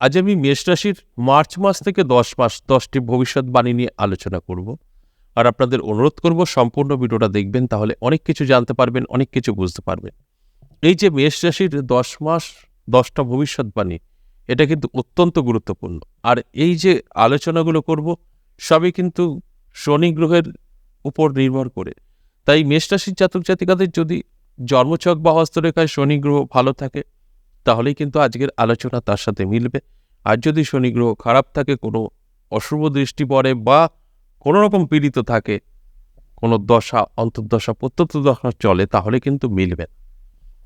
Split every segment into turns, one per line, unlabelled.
আজ আমি মেষ রাশির মার্চ মাস থেকে দশ মাস, দশটি ভবিষ্যৎবাণী নিয়ে আলোচনা করব। আর আপনাদের অনুরোধ করব, সম্পূর্ণ ভিডিওটা দেখবেন, তাহলে অনেক কিছু জানতে পারবেন, অনেক কিছু বুঝতে পারবেন। এই যে মেষ রাশির দশ মাস, দশটা ভবিষ্যৎবাণী এটা কিন্তু অত্যন্ত গুরুত্বপূর্ণ। আর এই যে আলোচনাগুলো করব, সবই কিন্তু শনি গ্রহের উপর নির্ভর করে। তাই মেষ রাশির জাতক জাতিকাদের যদি জন্মচক বা হস্তরেখায় শনি গ্রহ ভালো থাকে তাহলেই কিন্তু আজকের আলোচনা তার সাথে মিলবে। আর যদি শনি গ্রহ খারাপ থাকে, কোনো অশুভ দৃষ্টি পড়ে বা কোনো রকম পীড়িত থাকে, কোনো দশা, অন্তর্দশা প্রত্যন্ত দশা চলে, তাহলে কিন্তু মিলবে।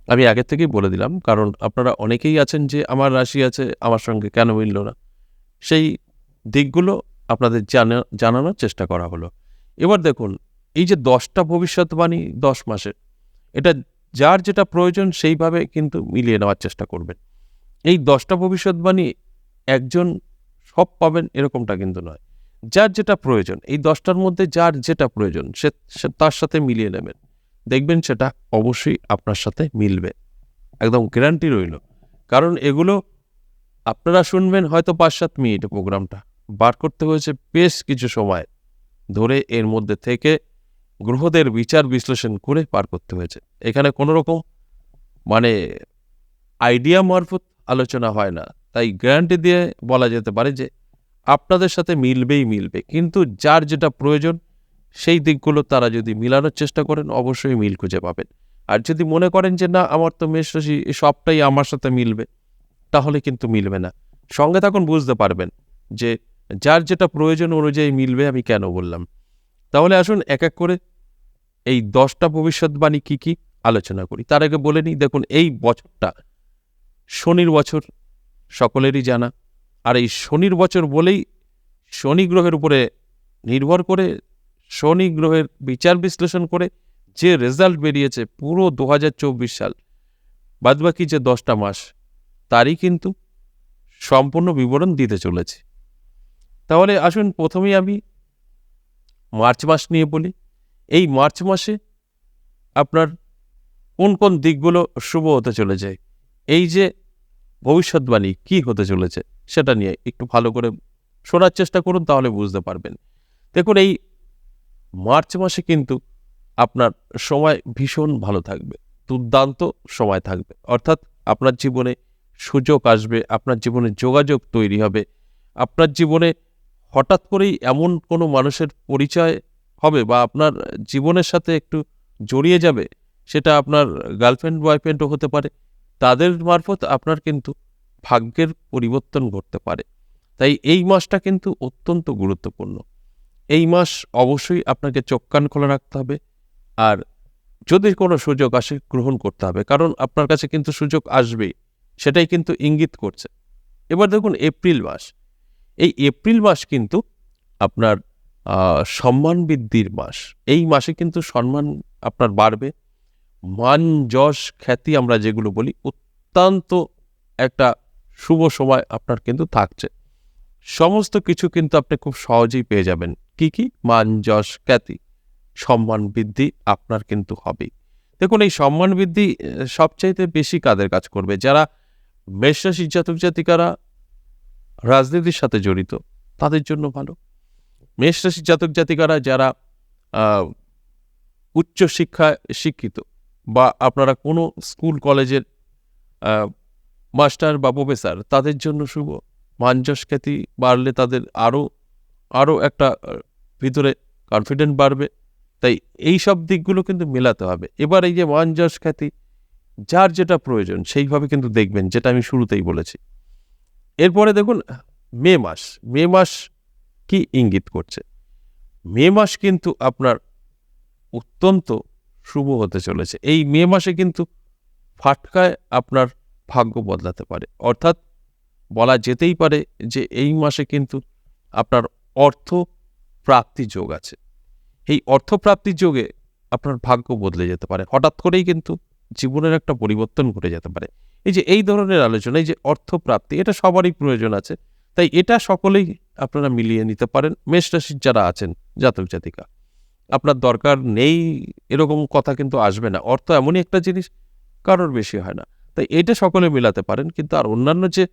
আমি আগে থেকেই বলে দিলাম, কারণ আপনারা অনেকেই আছেন যে আমার রাশি আছে, আমার সঙ্গে কেন মিলল না? সেই দিকগুলো আপনাদের জানা, জানানোর চেষ্টা করা হলো। এবার দেখুন, এই যে দশটা ভবিষ্যৎবাণী দশ মাসের, এটা যার যেটা প্রয়োজন সেইভাবে কিন্তু মিলিয়ে নেওয়ার চেষ্টা করবেন। এই দশটা ভবিষ্যৎবাণী একজন সব পাবেন এরকমটা কিন্তু নয়। যার যেটা প্রয়োজন, এই দশটার মধ্যে যার যেটা প্রয়োজন, সে তার সাথে মিলিয়ে নেবেন। দেখবেন সেটা অবশ্যই আপনার সাথে মিলবে। একদম গ্যারান্টি রইল। কারণ এগুলো আপনারা শুনবেন হয়তো পাঁচ সাত মিনিট প্রোগ্রামটা। বার করতে হয়েছে বেশ কিছু সময় ধরে এর মধ্যে থেকে গ্রহদের বিচার বিশ্লেষণ করে পার করতে হয়েছে। এখানে কোনো রকম মানে আইডিয়া মারফত আলোচনা হয় না। তাই গ্যারান্টি দিয়ে বলা যেতে পারে যে আপনাদের সাথে মিলবেই মিলবে। কিন্তু যার যেটা প্রয়োজন, সেই দিকগুলো তারা যদি মিলানোর চেষ্টা করেন, অবশ্যই মিল খুঁজে পাবেন। আর যদি মনে করেন যে না, আমার তো মেষ রাশি সবটাই আমার সাথে মিলবে, তাহলে কিন্তু মিলবে না। সঙ্গে তখন বুঝতে পারবেন যে যার যেটা প্রয়োজন অনুযায়ী মিলবে আমি কেন বললাম। তাহলে আসুন এক এক করে এই দশটা ভবিষ্যৎবাণী কি কি আলোচনা করি। তার আগে বলে নিই, দেখুন, এই বছরটা শনির বছর সকলেরই জানা। আর এই শনির বছর বলেই শনি গ্রহের উপরে নির্ভর করে, শনি গ্রহের বিচার বিশ্লেষণ করে যে রেজাল্ট বেরিয়েছে পুরো দু হাজার চব্বিশ সাল, বাদবাকি যে দশটা মাস, তারই কিন্তু সম্পূর্ণ বিবরণ দিতে চলেছে। তাহলে আসুন প্রথমেই আমি মার্চ মাস নিয়ে বলি। এই মার্চ মাসে আপনার কোন কোন দিকগুলো শুভ হতে চলে যায় এই যে ভবিষ্যৎবাণী কি হতে চলেছে সেটা নিয়ে একটু ভালো করে শোনার চেষ্টা করুন, তাহলে বুঝতে পারবেন। দেখুন, এই মার্চ মাসে কিন্তু আপনার সময় ভীষণ ভালো থাকবে, দুর্দান্ত সময় থাকবে। অর্থাৎ আপনার জীবনে সুযোগ আসবে, আপনার জীবনে যোগাযোগ তৈরি হবে, আপনার জীবনে হঠাৎ করেই এমন কোনো মানুষের পরিচয় হবে বা আপনার জীবনের সাথে একটু জড়িয়ে যাবে, সেটা আপনার গার্লফ্রেন্ড বয়ফ্রেন্ডও হতে পারে। তাদের মারফত আপনার কিন্তু ভাগ্যের পরিবর্তন ঘটতে পারে। তাই এই মাসটা কিন্তু অত্যন্ত গুরুত্বপূর্ণ। এই মাস অবশ্যই আপনাকে চোখ কান খোলা রাখতে হবে আর যদি কোনো সুযোগ আসে গ্রহণ করতে হবে, কারণ আপনার কাছে কিন্তু সুযোগ আসবেই, সেটাই কিন্তু ইঙ্গিত করছে। এবার দেখুন এপ্রিল মাস। এই এপ্রিল মাস কিন্তু আপনার সম্মান বৃদ্ধির মাস। এই মাসে কিন্তু সম্মান আপনার বাড়বে। মান, যশ, খ্যাতি আমরা যেগুলো বলি, অত্যন্ত একটা শুভ সময় আপনার কিন্তু থাকছে। সমস্ত কিছু কিন্তু আপনি খুব সহজেই পেয়ে যাবেন। কি কি? মান, যশ, খ্যাতি। সম্মান বৃদ্ধি আপনার কিন্তু হবে দেখুন, এই সম্মান বৃদ্ধি সবচাইতে বেশি কাদের কাজ করবে? যারা মেষরাশির জাতক জাতিকারা রাজনীতির সাথে জড়িত, তাদের জন্য ভালো। মেষরাশির জাতক জাতিকারা যারা উচ্চ শিক্ষায় শিক্ষিত বা আপনারা কোনো স্কুল, কলেজের মাস্টার বা প্রফেসর, তাদের জন্য শুভ। মানযশ খ্যাতি বাড়লে তাদের আরও আরও একটা ভিতরে কনফিডেন্ট বাড়বে। তাই এই সব দিকগুলো কিন্তু মেলাতে হবে। এবার এই যে মানযশ খ্যাতি যার যেটা প্রয়োজন সেইভাবে কিন্তু দেখবেন, যেটা আমি শুরুতেই বলেছি। এরপরে দেখুন, মে মাস মে মাস কি ইঙ্গিত করছে? মে মাস কিন্তু আপনার অত্যন্ত শুভ হতে চলেছে। এই মে মাসে কিন্তু ফাটকায় আপনার ভাগ্য বদলাতে পারে। অর্থাৎ বলা যেতেই পারে যে এই মাসে কিন্তু আপনার অর্থ প্রাপ্তি যোগ আছে। এই অর্থ প্রাপ্তির যোগে আপনার ভাগ্য বদলে যেতে পারে। হঠাৎ করেই কিন্তু জীবনের একটা পরিবর্তন ঘটে যেতে পারে। এই যে এই ধরনের আলোচনা, এই যে অর্থ প্রাপ্তি এটা সবারই প্রয়োজন আছে। তাই এটা সকলেই আপনারা মিলিয়ে নিতে পারেন। মেষ রাশির যারা আছেন, জাতক জাতিকা, আপনার দরকার নেই, এরকম কথা কিন্তু আসবে না। অর্থ এমনই একটা জিনিস, কারোর বেশি হয় না। তাই এটা সকলে মিলাতে পারেন, কিন্তু আর অন্যান্য যে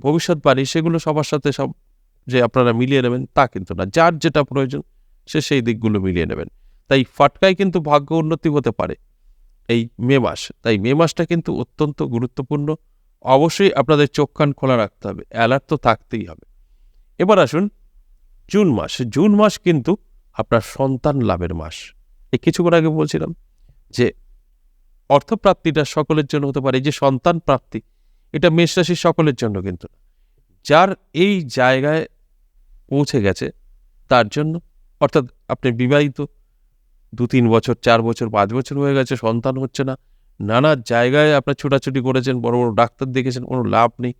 ভবিষ্যৎবাণী সেগুলো সবার সাথে সব যে আপনারা মিলিয়ে নেবেন, তা কিন্তু না। যার যেটা প্রয়োজন, সে সেই দিকগুলো মিলিয়ে নেবেন। তাই ফাটকায় কিন্তু ভাগ্য উন্নতি হতে পারে। এই মে মাস। তাই মে মাসটা কিন্তু অত্যন্ত গুরুত্বপূর্ণ। অবশ্যই আপনাদের চোখ কান খোলা রাখতে হবে। অ্যালার্ট তো থাকতেই হবে। এবার আসুন জুন মাস। জুন মাস কিন্তু আপনার সন্তান লাভের মাস। এই কিছুক্ষণ আগে বলছিলাম যে অর্থপ্রাপ্তিটা সকলের জন্য হতে পারে। যে সন্তান প্রাপ্তি, এটা মেষ সকলের জন্য কিন্তু যার এই জায়গায় পৌঁছে গেছে, তার জন্য অর্থাৎ আপনি বিবাহিত দু তিন বছর, চার বছর, পাঁচ বছর হয়ে গেছে, সন্তান হচ্ছে না। নানা জায়গায় আপনার ছোটাছুটি করেছেন, বড় বড় ডাক্তার দেখেছেন, কোনো লাভ নেই।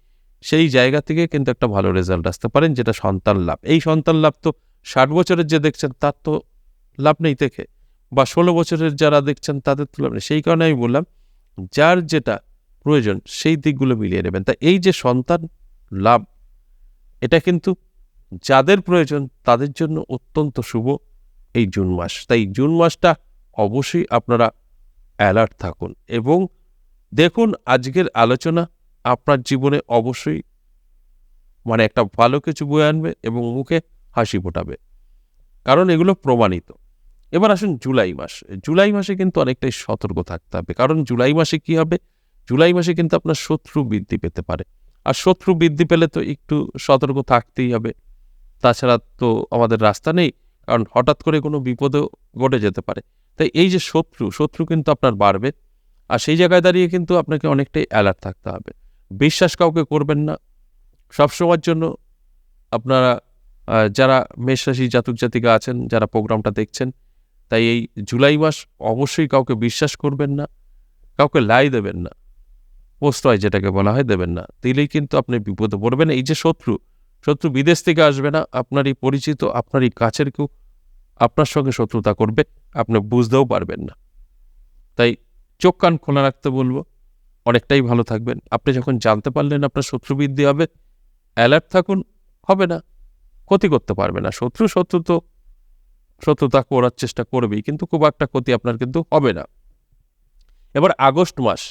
সেই জায়গা থেকে কিন্তু একটা ভালো রেজাল্ট আসতে পারেন যেটা সন্তান লাভ। এই সন্তান লাভ তো ষাট বছরের যে দেখছেন, তার তো লাভ নেই দেখে। বা ষোলো বছরের যারা দেখছেন, তাদের তো লাভ নেই। সেই কারণে আমি বললাম, যার যেটা প্রয়োজন, সেই দিকগুলো মিলিয়ে নেবেন। তা এই যে সন্তান লাভ, এটা কিন্তু যাদের প্রয়োজন, তাদের জন্য অত্যন্ত শুভ। এই জুন মাস। তাই জুন মাসটা অবশ্যই আপনারা অ্যালার্ট থাকুন এবং দেখুন আজকের আলোচনা আপনার জীবনে অবশ্যই মানে একটা ভালো কিছু বয়ে আনবে এবং মুখে হাসি ফোটাবে। কারণ এগুলো প্রমাণিত। এবার আসুন জুলাই মাস। জুলাই মাসে কিন্তু অনেকটাই সতর্ক থাকতে হবে। কারণ জুলাই মাসে কি হবে? জুলাই মাসে কিন্তু আপনার শত্রু বৃদ্ধি পেতে পারে। আর শত্রু বৃদ্ধি পেলে তো একটু সতর্ক থাকতেই হবে। তাছাড়া তো আমাদের রাস্তা নেই। কারণ হঠাৎ করে কোনো বিপদও ঘটে যেতে পারে। তাই এই যে শত্রু শত্রু কিন্তু আপনার বাড়বে আর সেই জায়গায় দাঁড়িয়ে কিন্তু আপনাকে অনেকটাই অ্যালার্ট থাকতে হবে। বিশ্বাস কাউকে করবেন না। সবসময়ের জন্য আপনারা যারা মেষ রাশি জাতক জাতিকা আছেন, যারা প্রোগ্রামটা দেখছেন, তাই এই জুলাই মাস অবশ্যই কাউকে বিশ্বাস করবেন না, কাউকে লাই দেবেন না, প্রশ্রয় যেটাকে বলা হয় দেবেন না। দিলেই কিন্তু আপনি বিপদে পড়বেন। এই যে শত্রু শত্রু বিদেশ থেকে আসবে না, আপনারই পরিচিত, আপনারই কাছের কেউ আপনার সঙ্গে শত্রুতা করবে, আপনি বুঝতেও পারবেন না। তাই চোখ কান খোলা রাখতে বলব, অনেকটাই ভালো থাকবেন। আপনি যখন জানতে পারলেন আপনার শত্রু বৃদ্ধি হবে অ্যালার্ট থাকুন, হবে না, ক্ষতি করতে পারবে না। শত্রু শত্রু তো, শত্রুতা করার চেষ্টা করবেই, কিন্তু খুব একটা ক্ষতি আপনার কিন্তু হবে না। এবার আগস্ট মাস,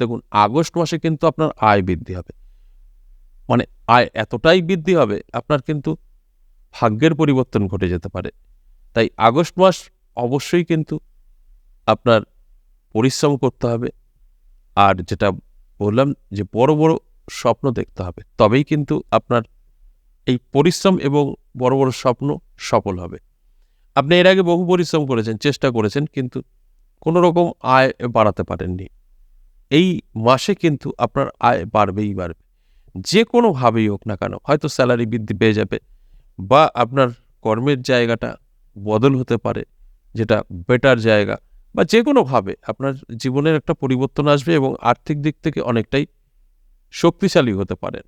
দেখুন, আগস্ট মাসে কিন্তু আপনার আয় বৃদ্ধি হবে। মানে আয় এতটাই বৃদ্ধি হবে, আপনার কিন্তু ভাগ্যের পরিবর্তন ঘটে যেতে পারে। তাই আগস্ট মাস অবশ্যই কিন্তু আপনার পরিশ্রম করতে হবে। আর যেটা বললাম যে বড় বড় স্বপ্ন দেখতে হবে, তবেই কিন্তু আপনার এই পরিশ্রম এবং বড় বড় স্বপ্ন সফল হবে। আপনি এর আগে বহু পরিশ্রম করেছেন, চেষ্টা করেছেন, কিন্তু কোনো রকম আয় বাড়াতে পারেননি। এই মাসে কিন্তু আপনার আয় বাড়বেই বাড়বে। যে কোনোভাবেই হোক না কেন, হয়তো স্যালারি বৃদ্ধি পেয়ে যাবে বা আপনার কর্মের জায়গাটা বদল হতে পারে, যেটা বেটার জায়গা বা যে কোনোভাবে আপনার জীবনের একটা পরিবর্তন আসবে এবং আর্থিক দিক থেকে অনেকটাই শক্তিশালী হতে পারেন।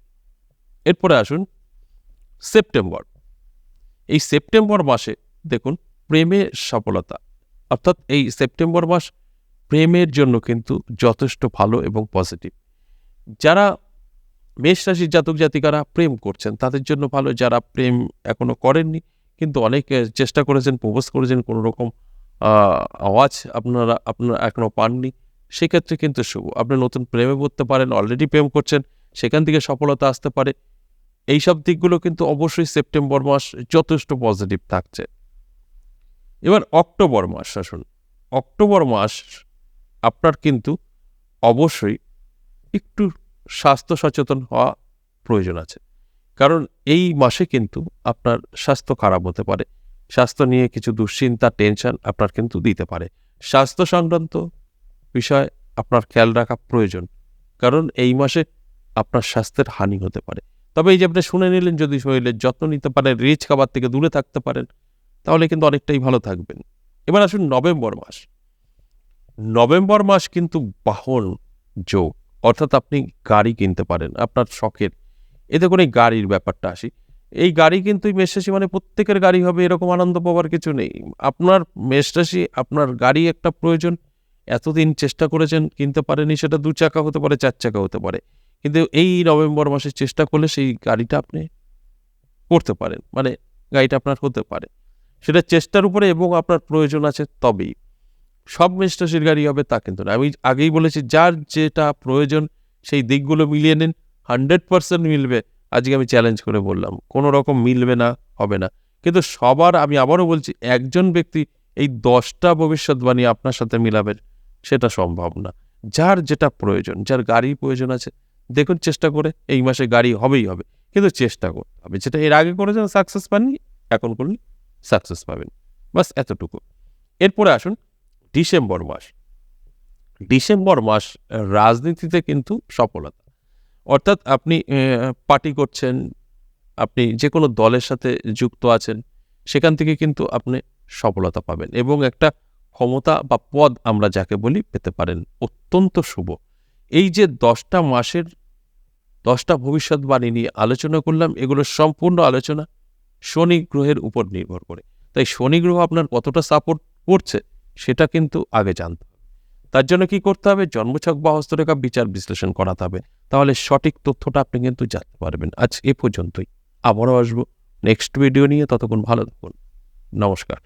এরপরে আসুন সেপ্টেম্বর। এই সেপ্টেম্বর মাসে দেখুন প্রেমে সফলতা, অর্থাৎ এই সেপ্টেম্বর মাস প্রেমের জন্য কিন্তু যথেষ্ট ভালো এবং পজিটিভ যারা মেষ রাশির জাতক জাতিকারা প্রেম করছেন। তাদের জন্য ভালো, যারা প্রেম এখনও করেননি, কিন্তু অনেক চেষ্টা করেছেন, প্রপোজ করেছেন কোনো রকম আওয়াজ আপনারা আপনারা এখনও পাননি। সেক্ষেত্রে কিন্তু শুভ। আপনি নতুন প্রেমে পড়তে পারেন অলরেডি প্রেম করছেন, সেখান থেকে সফলতা আসতে পারে। এইসব দিকগুলো কিন্তু অবশ্যই সেপ্টেম্বর মাস যথেষ্ট পজিটিভ থাকছে। এবার অক্টোবর মাস, আসুন। অক্টোবর মাস আপনার কিন্তু অবশ্যই একটু স্বাস্থ্য সচেতন হওয়া প্রয়োজন আছে। কারণ এই মাসে কিন্তু আপনার স্বাস্থ্য খারাপ হতে পারে। স্বাস্থ্য নিয়ে কিছু দুশ্চিন্তা, টেনশন আপনার কিন্তু দিতে পারে। স্বাস্থ্য সংক্রান্ত বিষয় আপনার খেয়াল রাখা প্রয়োজন। কারণ এই মাসে আপনার স্বাস্থ্যের হানি হতে পারে। তবে এই যে আপনি শুনে নিলেন যদি শরীরের যত্ন নিতে পারেন, রিচ খাবার থেকে দূরে থাকতে পারেন, তাহলে কিন্তু অনেকটাই ভালো থাকবেন। এবার আসুন নভেম্বর মাস। নভেম্বর মাস কিন্তু বাহন যোগ। অর্থাৎ আপনি গাড়ি কিনতে পারেন, আপনার শখের। এতে করে গাড়ির ব্যাপারটা আসি। এই গাড়ি কিন্তু মেষরাশি মানে প্রত্যেকের গাড়ি হবে, এরকম আনন্দ পাওয়ার কিছু নেই। আপনার মেষরাশি, আপনার গাড়ি একটা প্রয়োজন। এতদিন চেষ্টা করেছেন, কিনতে পারেনি সেটা দু চাকা হতে পারে, চার চাকা হতে পারে। কিন্তু এই নভেম্বর মাসে চেষ্টা করলে সেই গাড়িটা আপনি করতে পারেন। মানে গাড়িটা আপনার হতে পারে। সেটা চেষ্টার উপরে এবং আপনার প্রয়োজন আছে তবেই। সব মেষরাশির গাড়ি হবে তা কিন্তু না। আমি আগেই বলেছি, যার যেটা প্রয়োজন সেই দিকগুলো মিলিয়ে নিন, হান্ড্রেড পার্সেন্ট মিলবে। আজকে আমি চ্যালেঞ্জ করে বললাম, কোনো রকম মিলবে না, হবে না। কিন্তু সবার, আমি আবারও বলছি, একজন ব্যক্তি এই দশটা ভবিষ্যৎবাণী আপনার সাথে মিলাবেন, সেটা সম্ভব না। যার যেটা প্রয়োজন, যার গাড়ি প্রয়োজন আছে, দেখুন চেষ্টা করে, এই মাসে গাড়ি হবেই হবে। কিন্তু চেষ্টা করতে হবে। যেটা এর আগে করেছেন সাকসেস পাননি, এখন করলে সাকসেস পাবেন। বাস এতটুকু। এরপরে আসুন ডিসেম্বর মাস। ডিসেম্বর মাস রাজনীতিতে কিন্তু সফলতা। অর্থাৎ আপনি পার্টি করছেন, আপনি যে কোনো দলের সাথে যুক্ত আছেন, সেখান থেকে কিন্তু আপনি সফলতা পাবেন এবং একটা ক্ষমতা বা পদ আমরা যাকে বলি পেতে পারেন। অত্যন্ত শুভ। এই যে দশটা মাসের, দশটা ভবিষ্যৎবাণী নিয়ে আলোচনা করলাম, এগুলো সম্পূর্ণ আলোচনা শনি গ্রহের উপর নির্ভর করে। তাই শনি গ্রহ আপনার কতটা সাপোর্ট করছে সেটা কিন্তু আগে জানতে তার জন্য কি করতে হবে? জন্মছক বা হস্তরেখা বিচার বিশ্লেষণ করাতে হবে। তাহলে সঠিক তথ্যটা আপনি কিন্তু জানতে পারবেন। আজ এ পর্যন্তই। আবারও আসব। নেক্সট ভিডিও নিয়ে ততক্ষণ ভালো থাকুন। নমস্কার।